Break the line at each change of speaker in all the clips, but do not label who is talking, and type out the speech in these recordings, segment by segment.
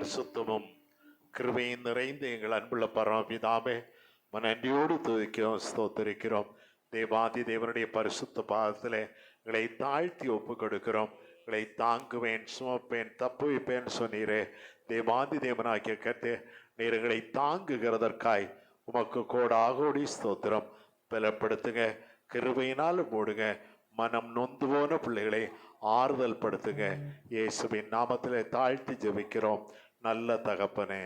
பரிசுத்தமும் கிருபையும் நிறைந்த எங்கள் அன்புள்ள பரமபிதாமே மன நன்றியோடு துதிக்கிறோம் ஸ்தோத்தரிக்கிறோம். தேவாதி தேவனுடைய பரிசுத்த பாதத்தில் எங்களை தாழ்த்தி ஒப்பு கொடுக்கிறோம் எங்களை தாங்குவேன் சுமப்பேன் தப்புவிப்பேன் சொன்னீரே. தேவாதி தேவனாகிய கத்தே நீர் எங்களை தாங்குகிறதற்காய் உமக்கு கோடாகோடி ஸ்தோத்திரம். பலப்படுத்துங்க கிருபையினால் மூடுங்க மனம் நொந்து போன பிள்ளைகளை ஆறுதல் படுத்துங்க இயேசுவின் நாமத்தில் தாழ்த்தி ஜெபிக்கிறோம். நல்ல தகப்பனே.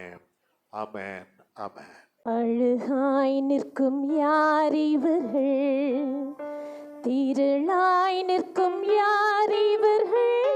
அமேன் அமேன்
அழுகாய் நிற்கும் யார் இவர்கள்? திரளாய் நிற்கும் யார் இவர்கள்?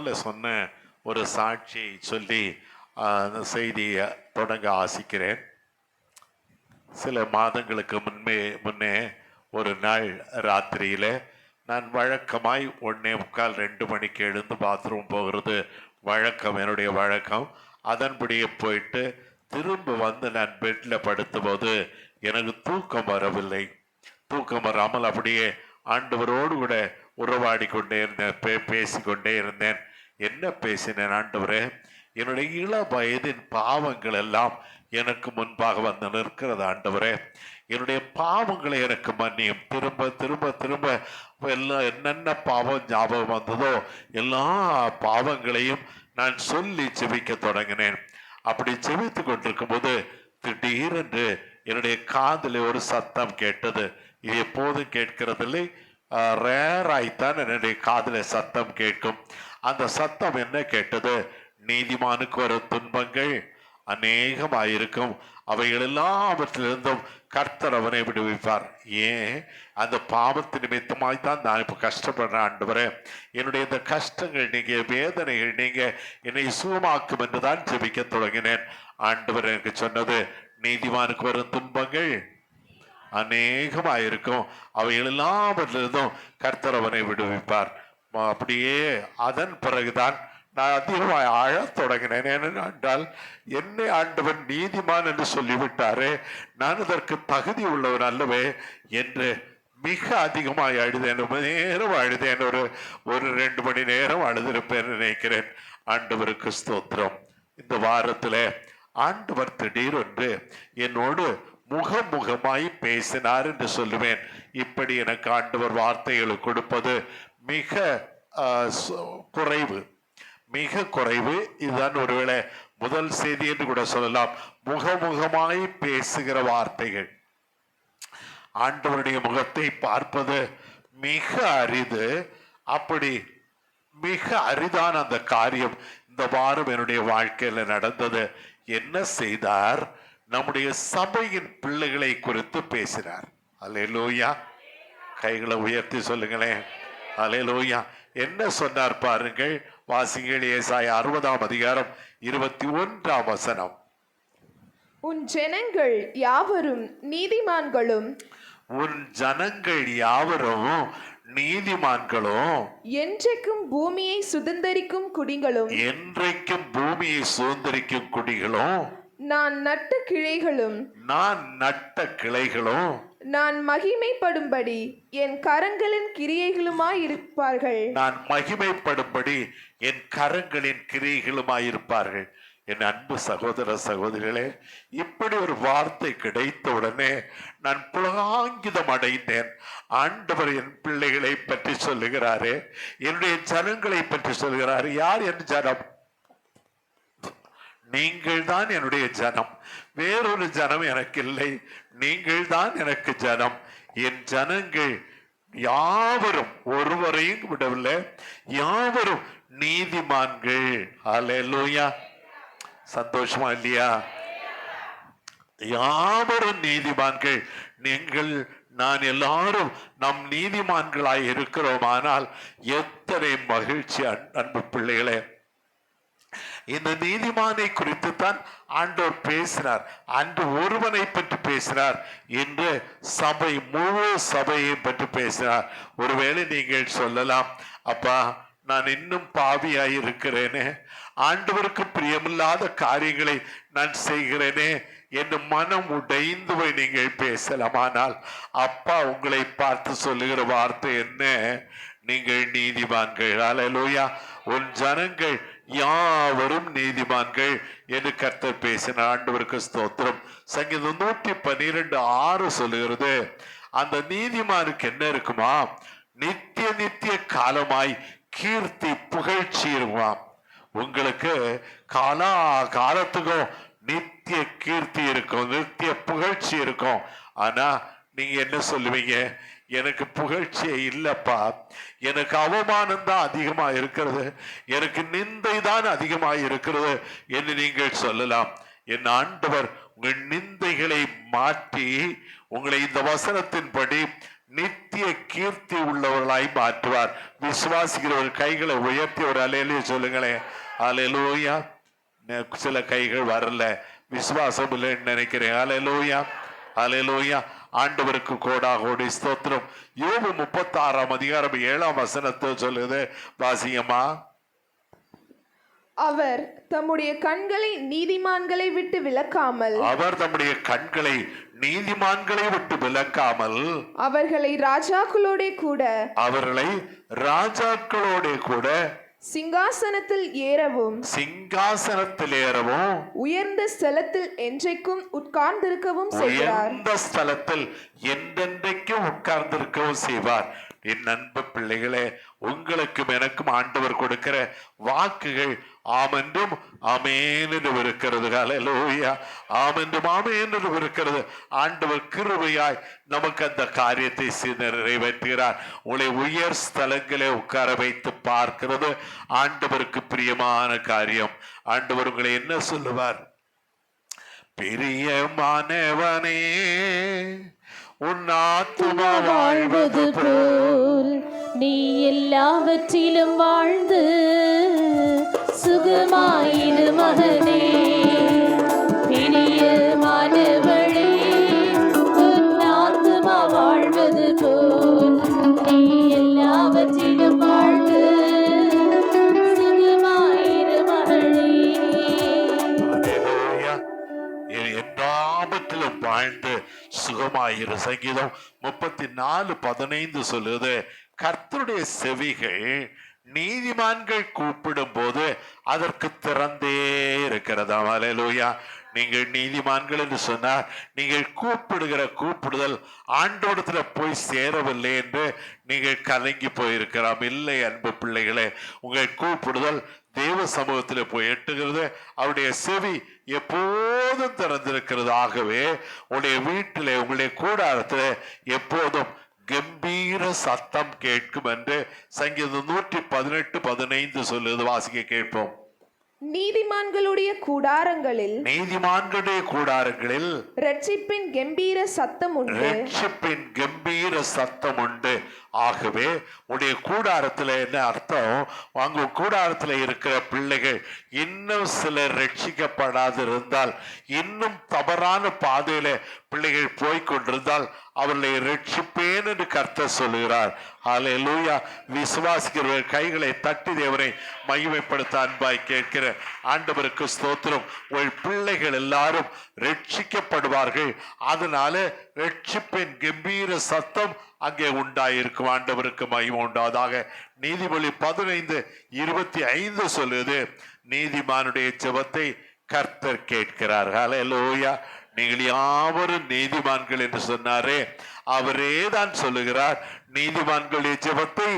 முன்னால் சொன்ன ஒரு சாட்சியை சொல்லி அந்த செய்தியை தொடங்க ஆசிக்கிறேன். சில மாதங்களுக்கு முன்பே முன்னே ஒரு நாள் ராத்திரியில நான் வழக்கமாய் ஒன்னே முக்கால் ரெண்டு மணிக்கு எழுந்து பாத்ரூம் போகிறது வழக்கம் என்னுடைய வழக்கம். அதன்படியே போயிட்டு திரும்ப வந்து நான் பெட்டில் படுத்தபோது எனக்கு தூக்கம் வரவில்லை. தூக்கம் வராமல் அப்படியே ஆண்டவரோடு கூட உறவாடி கொண்டே இருந்தேன் பே பேசிக்கொண்டே இருந்தேன். என்ன பேசினேன் ஆண்டவரே? என்னுடைய இள வயதின் பாவங்கள் எல்லாம் எனக்கு முன்பாக வந்து நிற்கிறது ஆண்டவரே. என்னுடைய பாவங்களை எனக்கு மன்னியும். திரும்ப திரும்ப திரும்ப எல்லாம் என்னென்ன பாவம் ஞாபகம் வந்ததோ எல்லா பாவங்களையும் நான் சொல்லி செபிக்க தொடங்கினேன். அப்படி செபித்து கொண்டிருக்கும் போது திடீரென்று என்னுடைய காதில் ஒரு சத்தம் கேட்டது. இது எப்போதும் கேட்கிறதில்லை ரேராய்த்தான் என்னுடைய காதில் சத்தம் கேட்கும். அந்த சத்தம் என்ன கேட்டது? நீதிமானுக்கு வரும் துன்பங்கள் அநேகமாயிருக்கும். அவைகள் எல்லாவற்றிலிருந்தும் கர்த்தர் அவனை விடுவிப்பார். ஏன்? அந்த பாவத்து நிமித்தமாய் தான் நான் இப்போ கஷ்டப்படுறேன் ஆண்டவரே. என்னுடைய இந்த கஷ்டங்கள் நீங்கள் வேதனைகள் நீங்கள் என்னை சுகமாக்கும் என்று தான் ஜெபிக்க தொடங்கினேன். ஆண்டவர் எனக்கு சொன்னது நீதிமானுக்கு வரும் துன்பங்கள் அநேகமாயிருக்கும். அவைகள் எல்லாவற்றிலிருந்தும் கர்த்தர் அவனை விடுவிப்பார். அப்படியே அதன் பிறகுதான் நான் அதிகமாக அழத் தொடங்கினேன். ஏனென்றால் என்னை ஆண்டவன் நீதிமான் என்று சொல்லிவிட்டாரே நான் அதற்கு தகுதி உள்ளவன் அல்லவே என்று மிக அதிகமாக அழுதேன். ரொம்ப நேரம் அழுதேன். ஒரு ஒரு ரெண்டு மணி நேரம் அழுதிருப்பேன் நினைக்கிறேன். ஆண்டவருக்கு ஸ்தோத்திரம். இந்த வாரத்தில் ஆண்டவர் திடீரென்று என்னோடு முகமுகமாய் பேசினார் என்று சொல்லுவேன். இப்படி எனக்கு ஆண்டவர் வார்த்தைகளை கொடுப்பது மிக சு- குறைவு. மிக குறைவு. இதுதான் ஒருவேளை முதல் செய்தி என்று கூட சொல்லலாம். முகமுகமாய் பேசுகிற வார்த்தைகள். ஆண்டவருடைய முகத்தை பார்ப்பது மிக அரிது. அப்படி மிக அரிதான அந்த காரியம் இந்த வாரம் என்னுடைய வாழ்க்கையில் நடந்தது. என்ன செய்தார்? நம்முடைய சபையின் பிள்ளைகளை குறித்து பேசினார். அல்லேலூயா. கைகளை உயர்த்தி சொல்லுங்களேன். அல்லேலூயா. என்ன சொன்னார் பாருங்கள். வாசிங்கள் ஏசாய அறுபதாம் அதிகாரம் இருபத்தி ஒன்றாம் வசனம்.
உன் ஜனங்கள் யாவரும் நீதிமான்களும்
உன் ஜனங்கள் யாவரும் நீதிமான்களும்
என்றைக்கும் பூமியை சுதந்தரிக்கும் குடிகளும்
என்றைக்கும் பூமியை சுதந்திரிக்கும் குடிகளும்
நான் நட்ட கிளைகளும்
நான் நட்ட கிளைகளும்
நான் மகிமைப்படும்படி என் கரங்களின் கிரியைகளுமாயிருப்பார்கள்.
நான் மகிமைப்படும்படி என் கரங்களின் கிரியைகளுமாயிருப்பார்கள். என் அன்பு சகோதர சகோதரிகளே இப்படி ஒரு வார்த்தை கிடைத்த உடனே நான் புலகாங்கிதம் அடைந்தேன். ஆண்டவர் என் பிள்ளைகளை பற்றி சொல்லுகிறாரே என்னுடைய ஜனங்களை பற்றி சொல்லுகிறார் யார் என் ஜனம் நீங்கள் தான் என்னுடைய ஜனம். வேறொரு ஜனம் எனக்கு இல்லை நீங்கள் தான் எனக்கு ஜனம். என் ஜனங்கள் யாவரும் ஒருவரையும் விடவில்லை. யாவரும் நீதிமான்கள். அல்லேலூயா சந்தோஷமா இல்லையா? யாவரும் நீதிமான்கள். நீங்கள் நான் எல்லாரும் நம் நீதிமான்களாய் இருக்கிறோம் ஆனால் எத்தனை மகிழ்ச்சி அன்- அன்பு பிள்ளைகளே. இந்த நீதிமானை குறித்து தான் ஆண்டவர் பேசினார். அன்று ஒருவனை பற்றி பேசினார். இன்று சபை முழு சபையை பற்றி பேசினார். ஒருவேளை நீங்கள் சொல்லலாம் அப்பா நான் இன்னும் பாவியாய் இருக்கிறேனே. ஆண்டவருக்கு பிரியமில்லாத காரியங்களை நான் செய்கிறேனே. என்று மனம் உடைந்து போய் நீங்கள் பேசலாமானால் அப்பா உங்களை பார்த்து சொல்லுகிற வார்த்தை என்ன? நீங்கள் நீதிமான்கள். அலலோயா உன் ஜனங்கள் யாவரும் நீதிமான்கள் என்று கர்த்தர் பேசின ஆண்டவருக்கு ஸ்தோத்திரம். சங்கீதம் நூற்றி பன்னிரெண்டு ஆறு சொல்லுகிறது அந்த நீதிமானுக்கு என்ன இருக்குமா? நித்திய நித்திய காலமாய் கீர்த்தி புகழ்ச்சி இருக்குமாம் உங்களுக்கு காலா காலத்துக்கும் நித்திய கீர்த்தி இருக்கும் நித்திய புகழ்ச்சி இருக்கும். ஆனா நீங்க என்ன சொல்லுவீங்க? எனக்கு புகழ்ச்சியே இல்லப்பா. எனக்கு அவமானம் தான் அதிகமா இருக்கிறது. எனக்கு நிந்தை தான் அதிகமாக இருக்கிறது என்று நீங்கள் சொல்லலாம். என் ஆண்டவர் உங்கள் நிந்தைகளை மாற்றி உங்களை இந்த வசனத்தின்படி நித்திய கீர்த்தி உள்ளவர்களாய் மாற்றுவார். விசுவாசிக்கிறவர் கைகளை உயர்த்தி ஒரு அலையிலேயே சொல்லுங்களேன். அலையலூயா சில கைகள் வரல. விசுவாசம் இல்லைன்னு நினைக்கிறேன். அலையலூயா அலையலூயா ஆண்டவருக்கு கோடா கோடி ஸ்தோத்திரம். யோபு முப்பத்தாறாம் அதிகாரம் ஏழாம் வசனத்தை சொல்லுது வாசியம்மா.
அவர் தம்முடைய கண்களை நீதிமான்களை விட்டு விலக்காமல்
அவர் தம்முடைய கண்களை நீதிமான்களை விட்டு விலக்காமல்
அவர்களை ராஜாக்களோடே கூட
அவர்களை ராஜாக்களோட கூட
சிங்காசனத்தில் ஏறவும்
சிங்காசனத்தில் ஏறவும்
உயர்ந்த ஸ்தலத்தில் என்றைக்கும் உட்கார்ந்திருக்கவும் செய்கிறார்.
உயர்ந்த ஸ்தலத்தில் என்றென்றைக்கும் உட்கார்ந்திருக்கவும் செய்வார். என் அன்பு பிள்ளைகளே உங்களுக்கும் எனக்கும் ஆண்டவர் கொடுக்கிற வாக்குகள் ஆமென்றும் ஆமேன் என்று இருக்கிறது. ஹalleluya ஆமென்றும் ஆமேன் என்று இருக்கிறது. ஆண்டவர் கிருபையாய் நமக்கு அந்த காரியத்தை செய்து நிறைவேற்றுகிறார். உங்களை உயர் ஸ்தலங்களே உட்கார வைத்து பார்க்கிறது. ஆண்டவருக்கு பிரியமான காரியம். ஆண்டவர் உங்களை என்ன சொல்லுவார்? பிரியமானவனே உன் வாழ்வது
வாழ்வது போல். நீ எல்லாவற்றிலும் வாழ்ந்து சுகமாயிரு மகனே. வாழ்ந்து சுகமாயிரு.
சங்கீதம் முப்பத்தி நாலு பதினைந்து சொல்லுது கர்த்தருடைய செவிகள் நீதிமான்கள் கூப்பிடும் போது அதற்கு திறந்தே இருக்கிறதா அலையலூயா நீங்கள் நீதிமான்கள் என்று சொன்னார் நீங்கள் கூப்பிடுகிற கூப்பிடுதல் ஆண்டோடத்துல போய் சேரவில்லை என்று நீங்கள் கலங்கி போயிருக்கலாம் இல்லை அன்பு பிள்ளைகளே உங்கள் கூப்பிடுதல் தேவ சமூகத்தில் போய் எட்டுகிறது. அவருடைய செவி எப்போதும் திறந்திருக்கிறது. ஆகவே உங்களுடைய வீட்டிலே உங்களுடைய கூடாரத்தில் எப்போதும் கம்பீர சத்தம் கேட்கும் என்று சங்கீதம் நூற்றி பதினெட்டு பதினைந்து சொல்லுது வாசிக்க கேட்போம்.
நீதிமான்களுடைய கூடாரங்களில்
நீதிமான்களுடைய கூடாரங்களில்
ரட்சிப்பின் கெம்பீர சத்தம் உண்டு.
ரட்சிப்பின் கம்பீர சத்தம் உண்டு. ஆகவே உடைய கூடாரத்தில் என்ன அர்த்தம்? அங்க கூடாரத்தில் இருக்கிற பிள்ளைகள் இன்னும் சிலர் ரட்சிக்கப்படாது இருந்தால் இன்னும் தவறான பாதையில பிள்ளைகள் போய்க் கொண்டிருந்தால் அவர்களை ரட்சிப்பேன் என்று கர்த்தர் ஆலை லூயா விசுவாசிக்கிறவர்கள் கைகளை தட்டி தேவரை மகிமைப்படுத்த அன்பாய் கேட்கிற ஆண்டவருக்கு ஸ்தோத்திரம். உங்கள் பிள்ளைகள் எல்லாரும் ரட்சிக்கப்படுவார்கள். அதனால ரட்சிப்பின் கம்பீர சத்தம் அங்கே உண்டாயிருக்கும். ஆண்டவருக்கு மகிமை உண்டாதாக நீதிமொழி பதினைந்து இருபத்தி ஐந்து சொல்லுது. நீதிமானுடைய ஜெபத்தை கர்த்தர் கேட்கிறார். லோயா நீங்கள் யாவரும் நீதிமான்கள் என்று சொன்னாரே. அவரே தான் சொல்லுகிறார். நீதிமான்களுடைய ஜெபத்தை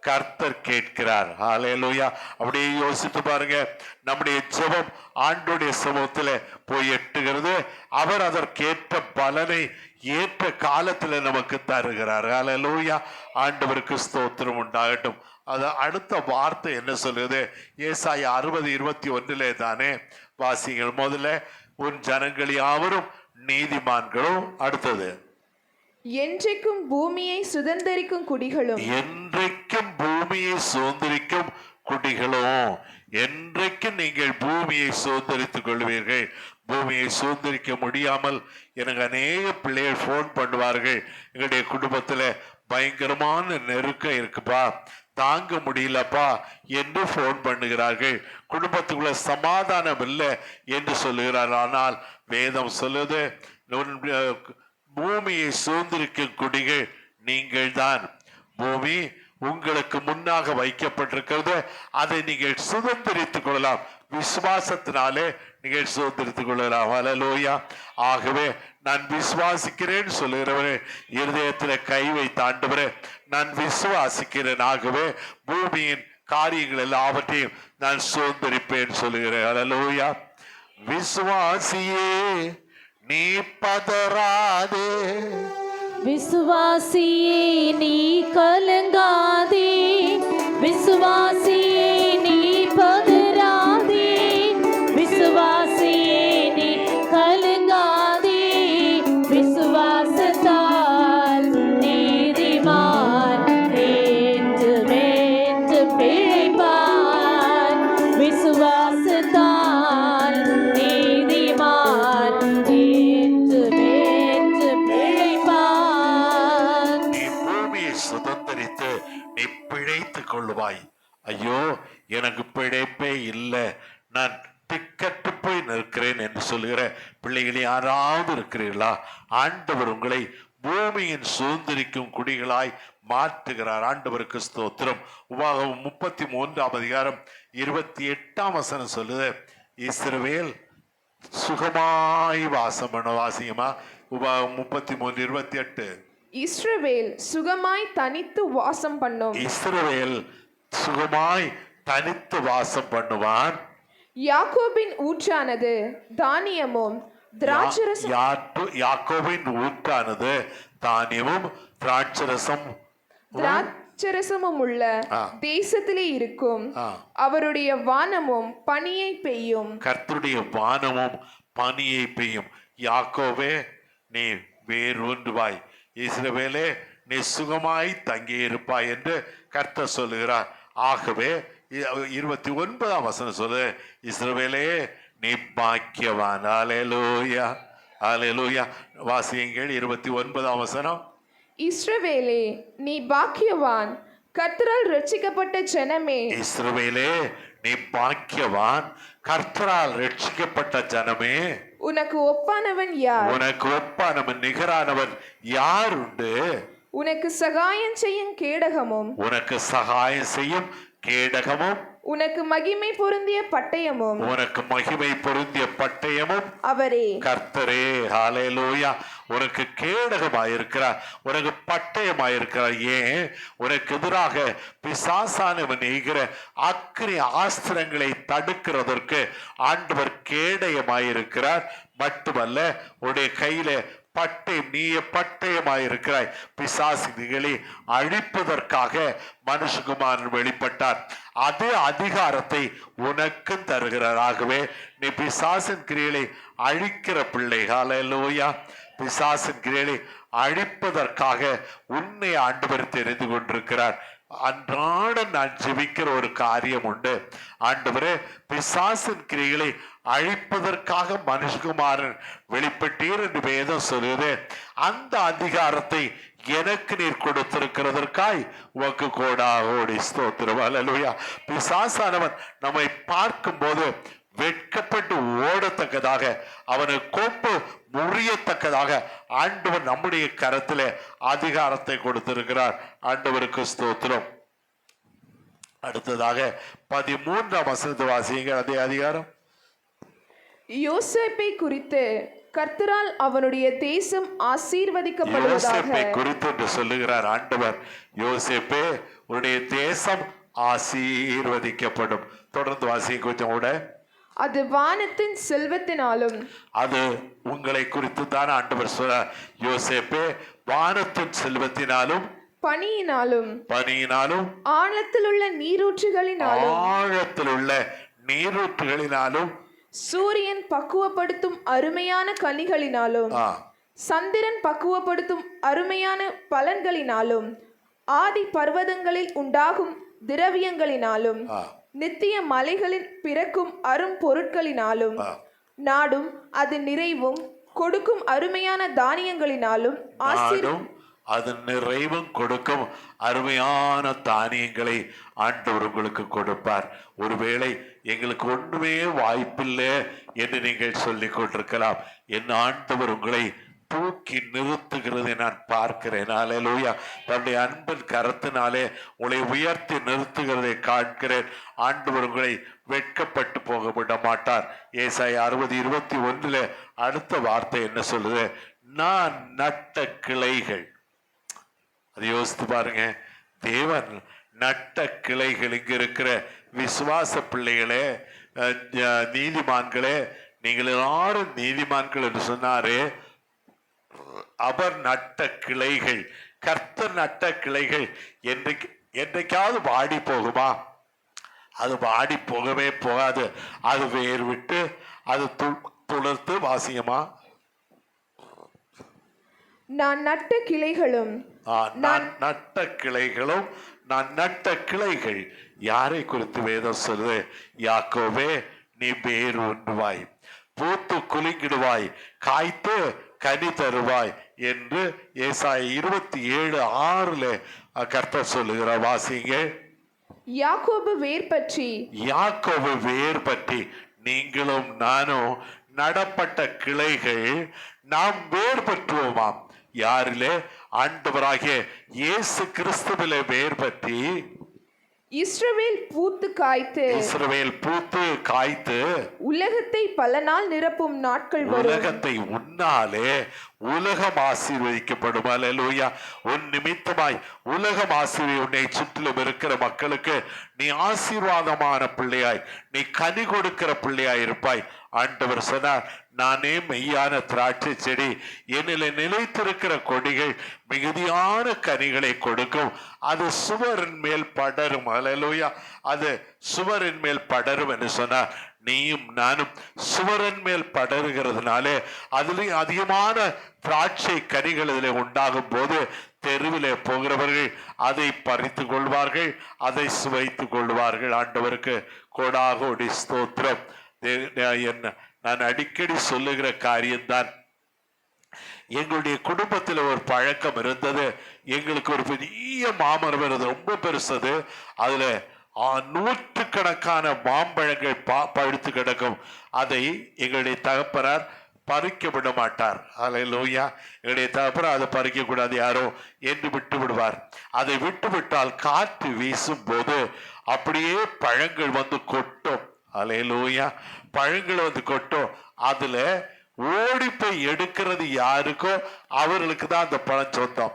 கர்த்தர் கேட்கிறார். ஹalleluya அப்படியே யோசித்து பாருங்க. நம்முடைய ஜெபம் ஆண்டுடைய சமூகத்தில் போய் எட்டுகிறது. அவர் அதற்கேற்ற பலனை ஏற்ற காலத்தில் நமக்கு தருகிறார். ஹalleluya ஆண்டவருக்கு ஸ்தோத்திரம் உண்டாகட்டும். அது அடுத்த வார்த்தை என்ன சொல்லுது? ஏசாய அறுபது இருபத்தி ஒன்றிலே தானே வாசிங்கள் முதல்ல உன் ஜனங்கள் யாவரும் நீதிமான்களும். அடுத்தது
என்றைக்கும் பூமியை சுதந்திரிக்கும் குடிகளும்.
என்றைக்கும் பூமியை சுதந்திரிக்கும் குடிகளும் என்றைக்கும் நீங்கள் பூமியை சுதந்திரித்துக் கொள்வீர்கள். பூமியை சுதந்திரிக்க முடியாமல் எனக்கு அநேக பிள்ளைகள் ஃபோன் பண்ணுவார்கள். எங்களுடைய குடும்பத்தில் பயங்கரமான நெருக்கம் இருக்குப்பா. தாங்க முடியலப்பா என்று ஃபோன் பண்ணுகிறார்கள். குடும்பத்துக்குள்ள சமாதானம் இல்லை என்று சொல்லுகிறார். ஆனால் வேதம் சொல்லுது பூமியை சூழ்ந்திருக்கும் குடிகள் நீங்கள் தான் பூமி உங்களுக்கு முன்னாக வைக்கப்பட்டிருக்கிறது. அதை நீங்கள் சுதந்திரித்துக் கொள்ளலாம். விசுவாசத்தினாலே நீங்கள் சுதந்திரித்துக் கொள்ளலாம். அலலோயா ஆகவே நான் விசுவாசிக்கிறேன் சொல்லுகிறவரே இருதயத்தில் கை வைத்து ஆண்டவரே நான் விசுவாசிக்கிறேன். ஆகவே பூமியின் காரியங்கள் எல்லாவற்றையும் நான் சுதந்திரிப்பேன் சொல்லுகிறேன். அலலோயா விசுவாசியே. நீ பதறாதே.
விசுவாசியே நீ கலங்காதே.
விசுவாசி கொள்ளுவாய். ஐயோ எனக்கு பிழைப்பே இல்லை. நான் திக்கட்டு போய் நிற்கிறேன் என்று சொல்லுகிற பிள்ளைகள் யாராவது இருக்கிறீர்களா? ஆண்டவர் உங்களை பூமியின் சுதந்திரிக்கும் குடிகளாய் மாற்றுகிறார். ஆண்டவருக்கு ஸ்தோத்திரம். உபாகமம் முப்பத்தி மூன்றாம் அதிகாரம் இருபத்தி எட்டாம் வசனம் சொல்லுது இஸ்ரவேல் சுகமாய் வாசம் பண்ண வாசியமா? உபாகம் முப்பத்தி மூன்று இருபத்தி எட்டு
இஸ்ரவேல் சுகமாய் தனித்து வாசம் பண்ணும்.
இஸ்ரவேல் சுகமாய் தனித்து வாசம் பண்ணுவான்
யாக்கோபின் ஊற்றானது தானியமும் திராட்சரசம்
யாக்கோபின் ஊற்றானது தானியமும் திராட்சரசம்
திராட்சரசமும் உள்ள. தேசத்திலே இருக்கும் அவருடைய வானமும் பனியை பெய்யும்.
கர்த்தருடைய வானமும் பனியை பெய்யும். யாக்கோவே நீ வேரூன்றுவாய் இஸ்ரவேலே நீ சுகமாய் தங்கியிருப்பாய் என்று கர்த்தர் சொல்லுகிறார். ஆகவே இருபத்தி ஒன்பதாம் வசனம் சொல்லு இஸ்ரவேலே நீ பாக்கியவான். அலேலூயா அலேலூயா வாசியங்கள் இருபத்தி ஒன்பதாம் வசனம்.
இஸ்ரவேலே நீ பாக்கியவான். கர்த்தரால் ரட்சிக்கப்பட்ட ஜனமே.
இஸ்ரவேலே நீ பாக்கியவான். கர்த்தரால் ரட்சிக்கப்பட்ட ஜனமே.
உனக்கு ஒப்பானவன் யார்?
உனக்கு ஒப்பானவன் நிகரானவன் யார் உண்டு?
உனக்கு சகாயம் செய்யும் கேடகமும்.
உனக்கு சகாயம் செய்யும் கேடகமும்.
உனக்கு மகிமை பொருந்திய பட்டயமும்.
உனக்கு மகிமை பொருந்திய பட்டயமும்.
அவரே.
கர்த்தரே ஹalleluya. உனக்கு கேடகமாயிருக்கிறார். உனக்கு பட்டயமாயிருக்கிறார். ஏன்? உனக்கு எதிராக பிசாசானவன் எய்கிற அக்கினி ஆஸ்திரங்களை தடுக்கிறதற்கு ஆண்டவர் கேடயமாயிருக்கிறார். மட்டுமல்ல உன்னுடைய கையில பட்டயம் நீய பட்டயமாயிருக்கிறாய் பிசாசிகளை அழிப்பதற்காக மனுஷகுமாரன் வெளிப்பட்டார். அதே அதிகாரத்தை உனக்கு தருகிறாராகவே நீ பிசாசின் கிரியலை அழிக்கிற பிள்ளைகால ஹalleluya பிசாசின் கிரியலை அழிப்பதற்காக உன்னை ஆண்டவர் தெரிந்து கொண்டிருக்கிறார். அன்றாட நான் ஜெபிக்கிற ஒரு காரியம் உண்டு. ஆண்டவரே பிசாசின் கிரிகளை அழிப்பதற்காக மனுஷகுமாரன் வெளிப்பட்டீர் என்று வேதம் சொல்லுது அந்த அதிகாரத்தை எனக்கு நீர் கொடுத்திருக்கிறதற்காய் உக்கு கோடா ஓடி ஸ்தோத்திரம். அல்லேலூயா பிசாசானவன் நம்மை பார்க்கும்போது வெட்கப்பட்டு ஓடத்தக்கதாக அவனை கோப்பு முறியத்தக்கதாக ஆண்டவர் நம்முடைய கரத்தில் அதிகாரத்தை கொடுத்திருக்கிறார். ஆண்டவருக்கு ஸ்தோத்திரம். அடுத்ததாக பதிமூன்றாம் வசனத்தை வாசியுங்கள். அதே அதிகாரம்.
யோசேப்பை குறித்து கர்த்தரால் அவனுடைய தேசம் ஆசீர்வதிக்கப்படுவதாக
யோசேப்பை குறித்து என்று சொல்லுகிறார் ஆண்டவர். யோசேப்பே உன்னுடைய தேசம் ஆசீர்வதிக்கப்படும். தொடர்ந்து வாசிங்க கொஞ்சம் கூட.
அது வானத்தின் செல்வத்தினாலும்
அது உங்களை குறித்து தான் ஆண்டவர் சொல்றார். யோசேப்பே வானத்தின் செல்வத்தினாலும்
பனியினாலும்
பனியினாலும்
ஆழத்தில் உள்ள நீரூற்றுகளினாலும்
ஆழத்தில் உள்ள நீரூற்றுகளினாலும்
சூரியன் பக்குவப்படுத்தும் அருமையான கனிகளினாலும் சந்திரன் பக்குவப்படுத்தும் அருமையான பலன்களினாலும் ஆதி பர்வதங்களில் உண்டாகும் திரவியங்களினாலும் நித்திய மலைகளில் பிறக்கும் அரும் பொருட்களினாலும். நாடும் அது நிறைவும் கொடுக்கும் அருமையான தானியங்களினாலும் ஆசீர்
அது அதன் நிறைவும் கொடுக்கும் அருமையான தானியங்களை ஆண்டவர் உங்களுக்கு கொடுப்பார். ஒருவேளை எங்களுக்கு ஒன்றுமே வாய்ப்பில்லை என்று நீங்கள் சொல்லிக் கொண்டிருக்கலாம். என் ஆண்டவர் உங்களை தூக்கி நிறுத்துகிறதை நான் பார்க்கிறேன். அலையலூயா தன்னுடைய அன்பின் கரத்தினாலே உங்களை உயர்த்தி நிறுத்துகிறதை காண்கிறேன். ஆண்டவர் உங்களை வெட்கப்பட்டு போக விட மாட்டார் ஏசாய் அறுபது இருபத்தி ஒன்றில் அடுத்த வார்த்தை என்ன சொல்லுது? நான் நட்ட கிளைகள். அது யோசித்து பாருங்க. தேவன் நட்ட கிளைகள் இங்கே இருக்கிற விசுவாச பிள்ளைகளே நீதிமான்களே நீங்கள் எல்லாரும் நீதிமான்கள் என்று சொன்னாரு. அவர் நட்ட கிளைகள் கர்த்தர் நட்ட கிளைகள் என்றைக்கு என்றைக்காவது வாடி போகுமா? அது வாடி போகவே போகாது. அது வேர் விட்டு அது து- வாசியமா?
நான் நட்ட கிளைகளும்
நான் நட்ட கிளைகளும் நான் நட்ட கிளைகள். யாரை குறித்து வேதம் சொல்லுது? யாக்கோவே நீ வேர் ஒன்றுவாய் பூத்து குலுங்கிடுவாய். காய்த்து கனி தருவாய் என்று ஏசாய இருபத்தி ஏழு ஆறுல கர்த்தர் சொல்லுகிற வாசிங்க
யாக்கோபு வேர் பற்றி.
யாக்கோபு வேர் பற்றி. நீங்களும் நானும் நடப்பட்ட கிளைகள் நாம் வேர் பற்றுவோமாம். யாரிலே? ஆண்டவராகிய இயேசு கிறிஸ்துவிலே வேர் பற்றி
இஸ்ரவேல் பூத்து காய்த்து
இஸ்ரவேல் பூத்து காய்த்து
உலகத்தை பல நாள் நிரப்பும் நாட்கள்
உலகத்தை உன்னாலே உலகம் ஆசீர்வதிக்கப்படும். அல்லேலூயா உன் நிமித்தமாய் உலகம் ஆசீர்வதி உன்னை சுற்றிலும் இருக்கிற மக்களுக்கு நீ ஆசீர்வாதமான பிள்ளையாய் நீ கனி கொடுக்கிற பிள்ளையாய் இருப்பாய். ஆண்டவர் சொன்னார் நானே மெய்யான திராட்சை செடி என்னில் நிலைத்திருக்கிற கொடிகள் மிகுதியான கனிகளை கொடுக்கும். அது சுவரின் மேல் படரும். அல்லேலூயா அது சுவரின் மேல் படரும் என்று சொன்னார். நீயும் நானும் சுவரின் மேல் படருகிறதுனாலே அதுலேயும் அதிகமான திராட்சை கனிகள் இதில் உண்டாகும் போது தெருவிலே போகிறவர்கள் அதை பறித்து கொள்வார்கள் அதை சுவைத்து கொள்வார்கள். ஆண்டவருக்கு கோடாகோடி ஸ்தோத்திரம். என்ன நான் அடிக்கடி சொல்லுகிற காரியம்தான். எங்களுடைய குடும்பத்தில் ஒரு பழக்கம் இருந்தது. எங்களுக்கு ஒரு பெரிய மாமரம் இருந்தது ரொம்ப பெருசது. அதுல நூற்றுக்கணக்கான மாம்பழங்கள் பா பழுத்து கிடக்கும். அதை எங்களுடைய தகப்பனார் பறிக்க விட மாட்டார். லோய்யா எங்களுடைய தகப்பனார் அதை பறிக்கக்கூடாது யாரோ என்று விட்டு விடுவார். அதை விட்டு விட்டால் காற்று வீசும் போது அப்படியே பழங்கள் வந்து கொட்டும். அலையலூயா. பழங்கள் வந்து கொட்டும். அதுல ஓடி போய் எடுக்கிறது யாருக்கோ அவர்களுக்கு தான் அந்த பழம் சொந்தம்.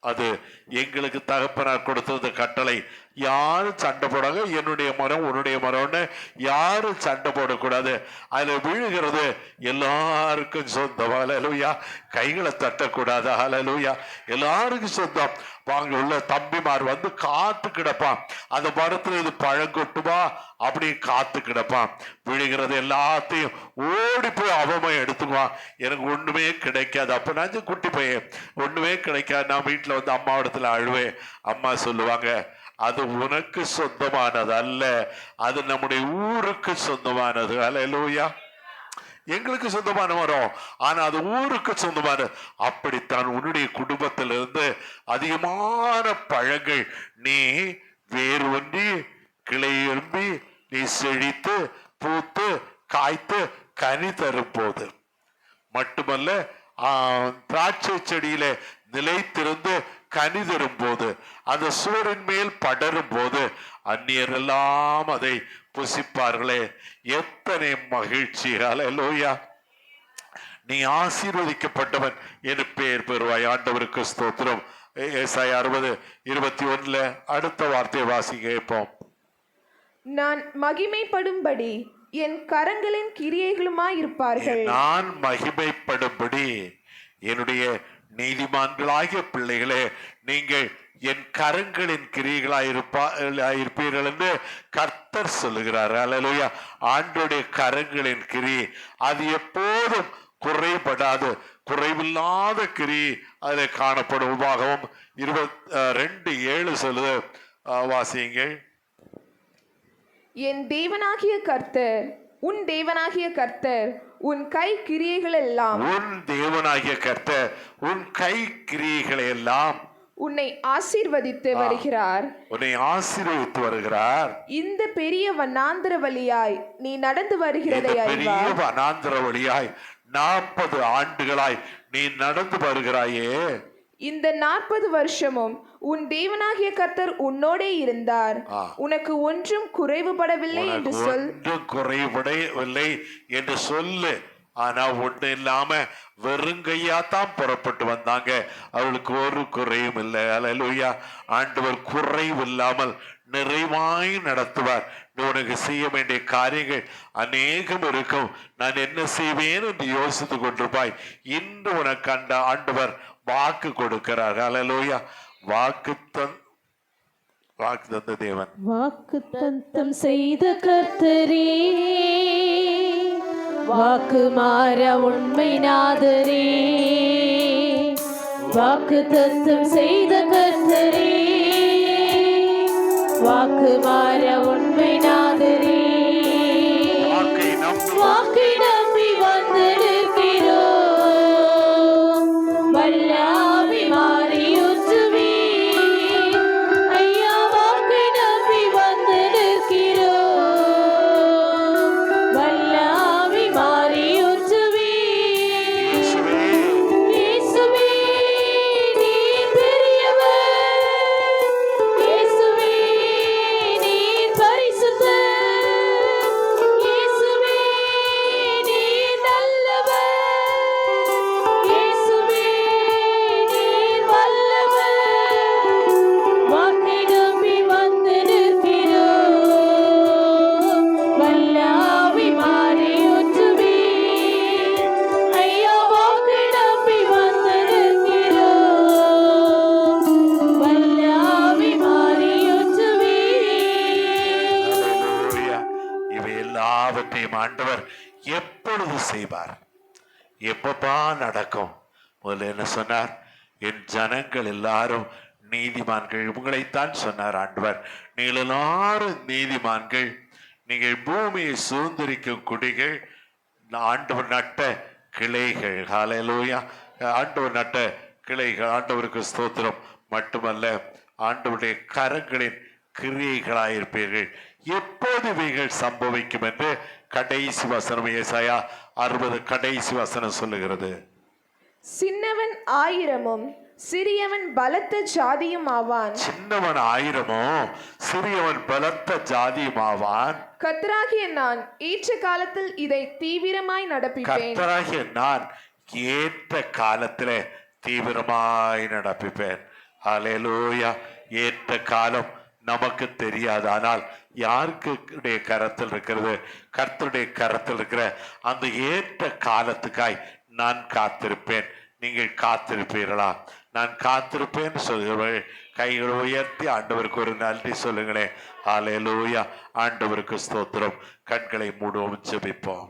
அது எங்களுக்கு தகப்பனார் கொடுத்தது கட்டளை. யாரும் சண்டை போடாங்க என்னுடைய மரம் உன்னுடைய மரம்னு யாரும் சண்டை போடக்கூடாது? அதில் விழுகிறது எல்லாருக்கும் சொந்தம். அலலூயா கைகளை தட்டக்கூடாது. அலலூயா எல்லாருக்கும் சொந்தம். வாங்க உள்ள தம்பிமார் வந்து காத்து கிடப்பான். அந்த மரத்துல இது பழம் கொட்டுமா? அப்படி காத்து கிடப்பான். விழுகிறது எல்லாத்தையும் ஓடி போய் அவன் எடுத்துக்குவான். எனக்கு ஒண்ணுமே கிடைக்காது. அப்ப நான் குட்டி பையன்? ஒண்ணுமே கிடைக்காது. நான் வீட்டுல வந்து அம்மா இடத்துல அழுவேன். அம்மா சொல்லுவாங்க அது உனக்கு சொந்தமானது அல்ல அது நம்முடைய ஊருக்கு சொந்தமானது. அல்ல எங்களுக்கு சொந்தமான மரம். ஆனா அது ஊருக்கு சொந்தமான அப்படித்தான் உன்னுடைய குடும்பத்திலிருந்து அதிகமான பழங்கள் நீ வேறு ஒன்றி கிளை எழும்பி நீ செழித்து பூத்து காய்த்து கனி தரும் போது மட்டுமல்ல திராட்சை செடியில நிலைத்திருந்து கனி தரும் போது அந்த சுவரின் மேல் படரும் போது அந்நியர் எல்லாம் அதை புசிப்பார்களே. எத்தனை மகிழ்ச்சி. அலலோயா நீ ஆசீர்வதிக்கப்பட்டவன் என்று பெயர் பெறுவாய். ஆண்டவருக்கு ஸ்தோத்திரம். ஏசாய் அறுபது இருபத்தி ஒண்ணுல அடுத்த வார்த்தையை வாசி கேட்போம்.
நான் மகிமைப்படும்படி என் கரங்களின் கிரியைகளுமாயிருப்பார்கள்.
நான் மகிமைப்படும்படி என்னுடைய நீதிமான்களாகிய பிள்ளைகளே நீங்கள் என் கரங்களின் கிரியைகளாயிருப்பா இருப்பீர்கள் என்று கர்த்தர் சொல்லுகிறார். அலலுயா ஆண்டுடைய கரங்களின் கிரி அது எப்போதும் குறைபடாது. குறைவில்லாத கிரி அதில் காணப்படும் உபாகவும் இருபத் ரெண்டு ஏழு சொல்லுது. வாசியுங்கள்.
என் தேவனாகிய கர்த்தர் உன் தேவனாகிய கர்த்தர் உன் கை கிரியைகள் எல்லாம்
உன் தேவனாகிய கர்த்தர் உன் கை கிரியைகளை எல்லாம்
உன்னை ஆசீர்வதித்து வருகிறார்.
உன்னை ஆசீர்வதித்து வருகிறார்.
இந்த பெரிய வண்ணாந்திர வழியாய் நீ நடந்து வருகிறதை
பெரிய வனாந்திர வழியாய் நாற்பது ஆண்டுகளாய் நீ நடந்து வருகிறாயே.
இந்த நாற்பது வருஷமும் உன் தேவனாகிய கர்த்தர் உன்னோடே இருந்தார். உனக்கு ஒன்றும் குறைவுபடவில்லை என்று சொல்.
ஒன்றும் குறைபடவில்லை என்று சொல்லு. ஆனா ஒண்ணு இல்லாம வெறுங்கையா தான் புறப்பட்டு வந்தாங்க. அவளுக்கு ஒரு குறையும் இல்லை. அலலுயா ஆண்டவர் குறைவு இல்லாமல் நிறைவாய் நடத்துவார். உனக்கு செய்ய வேண்டிய காரியங்கள் அநேகம் இருக்கும். நான் என்ன செய்வேன் என்று யோசித்து கொண்டிருப்பாய். இன்று உனக்கு அந்த ஆண்டவர் வாக்கு கொடுக்கிறார். அலலூயா வாக்கு தன் வாக்கு தந்த தேவன்.
வாக்கு தந்தம் செய்த கர்த்தரே வாக்கு மாற உண்மை நாதரே. வாக்கு தந்தம் செய்த கர்த்தரே வாக்கு மாற உண்மை நாதரே
எப்பப்பா நடக்கும்? முதல்ல என்ன சொன்னார்? என் ஜனங்கள் எல்லாரும் நீதிமான்கள். உங்களைத்தான் சொன்னார் ஆண்டவர். நீங்கள் எல்லாரும் நீதிமான்கள். நீங்கள் பூமியை சுதந்திரிக்கும் குடிகள். ஆண்டவர் நட்ட கிளைகள். ஹalleluya. ஆண்டவர் நட்ட கிளைகள். ஆண்டவருக்கு ஸ்தோத்திரம். மட்டுமல்ல ஆண்டவருடைய கரங்களின் கிரியைகளாயிருப்பீர்கள். எப்போது இவைகள் சம்பவிக்கும் என்று கடைசி வசனம் ஏசாயா அறுபது கடைசி வசனம் சொல்லுகிறது.
சின்னவன் ஆயிரமும் சிறியவன் பலத்த ஜாதியும் ஆவான்.
சின்னவன் ஆயிரமோ சிறியவன் பலத்த ஜாதியுமாவான்
கர்த்தராகிய நான் ஏற்ற காலத்தில் இதை தீவிரமாய் நடப்பிப்பேன்.
கர்த்தராகிய நான் ஏற்ற காலத்திலே தீவிரமாய் நடப்பிப்பேன். ஹalleluya. ஏற்ற காலம் நமக்கு தெரியாது. ஆனால் யாருக்குடைய கரத்தில் இருக்கிறது? கர்த்தருடைய கரத்தில் இருக்கிற அந்த ஏற்ற காலத்துக்காய் நான் காத்திருப்பேன். நீங்கள் காத்திருப்பீர்களா? நான் காத்திருப்பேன் சொல்கிறவர்கள் கைகளை உயர்த்தி ஆண்டவருக்கு ஒரு நன்றி சொல்லுங்களேன். ஹalleluya ஆண்டவருக்கு ஸ்தோத்திரம். கண்களை மூடுவோம் ஜெபிப்போம்.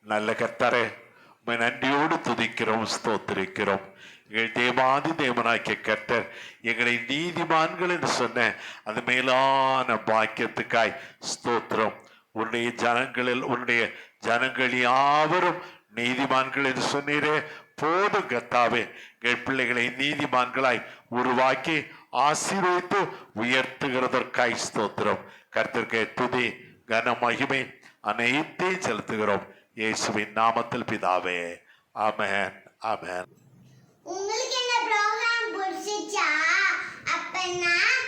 நல்ல கத்தரே உண்மை நன்றியோடு துதிக்கிறோம் ஸ்தோத்திரிக்கிறோம். எங்கள் தேவாதி தேவனாக்கிய கர்த்தர் எங்களை நீதிமான்கள் என்று சொன்ன அந்த மேலான பாக்கியத்துக்காய் ஸ்தோத்திரம். உன்னுடைய ஜனங்களில் உன்னுடைய ஜனங்கள் யாவரும் நீதிமான்கள் என்று சொன்னீரே. போதும் கத்தாவே எங்கள் பிள்ளைகளை நீதிமான்களாய் உருவாக்கி ஆசீர்வதித்து உயர்த்துகிறதற்காய் ஸ்தோத்திரம். கர்த்தருக்கு துதி கன மகிமை அனைத்தையும் செலுத்துகிறோம். இயேசுவின் நாமத்தில் பிதாவே ஆமென் ஆமென்
உங்களுக்கு இந்த ப்ரோக்ராம் பிடிச்சிச்சா அப்ப நான்